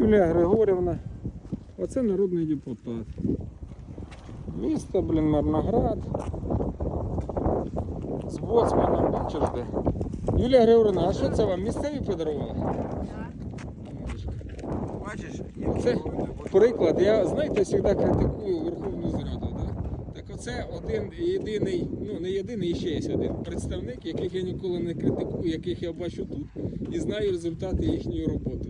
Юлія Григорівна. Оце народний депутат. Місто, блін, Мирноград. З боцманом, бачиш де? Юлія Григорівна, а що це вам місцеві подарували? Бачиш, Це приклад. Я знаєте, завжди критикую? Оце один єдиний, ну не єдиний, ще є один представник, яких я ніколи не критикую, яких я бачу тут і знаю результати їхньої роботи.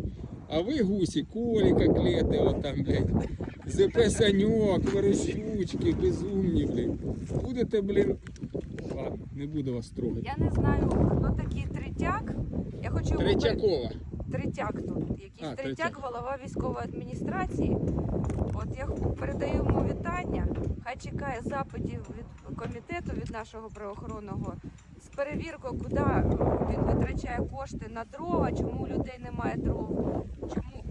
А ви гусі, колі, коклети, от там, блядь, ЗП Саньок, Верещучки, безумні, блін. Будете, блін. Ладно, не буду вас трогати. Я не знаю, хто такий третяк. Я хочу йому Третьякова. Третяк тут. Якийсь А, третяк, Третяк. голова військової адміністрації. От я передаю йому вітання. Чекає запитів від комітету від нашого правоохоронного з перевіркою, куди він витрачає кошти на дрова, чому у людей немає дров. Чому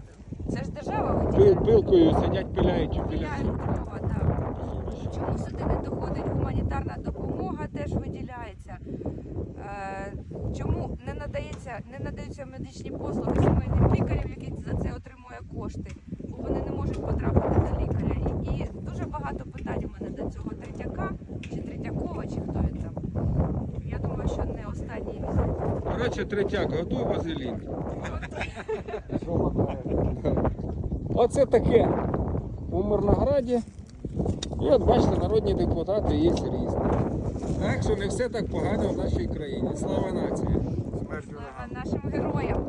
це ж держава Пил, виділяє пилкою сидять, пиляють, Пиляють пиляють. дрова, так. Чому сюди не доходить гуманітарна допомога, теж виділяється. Е, чому не надається, не надаються медичні послуги сімейним лікарям, які за це отримує кошти, бо вони не можуть потрапити до лікаря. І, і дуже багато питань у мене до цього третяка, чи третякова, чи хто він там. Я думаю, що не останній візит. Коротше, третяк, готуй вазелін. Оце таке у Мирнограді. І от бачите, народні депутати є різні. Так що не все так погано в нашій країні. Слава нації! Слава нашим героям!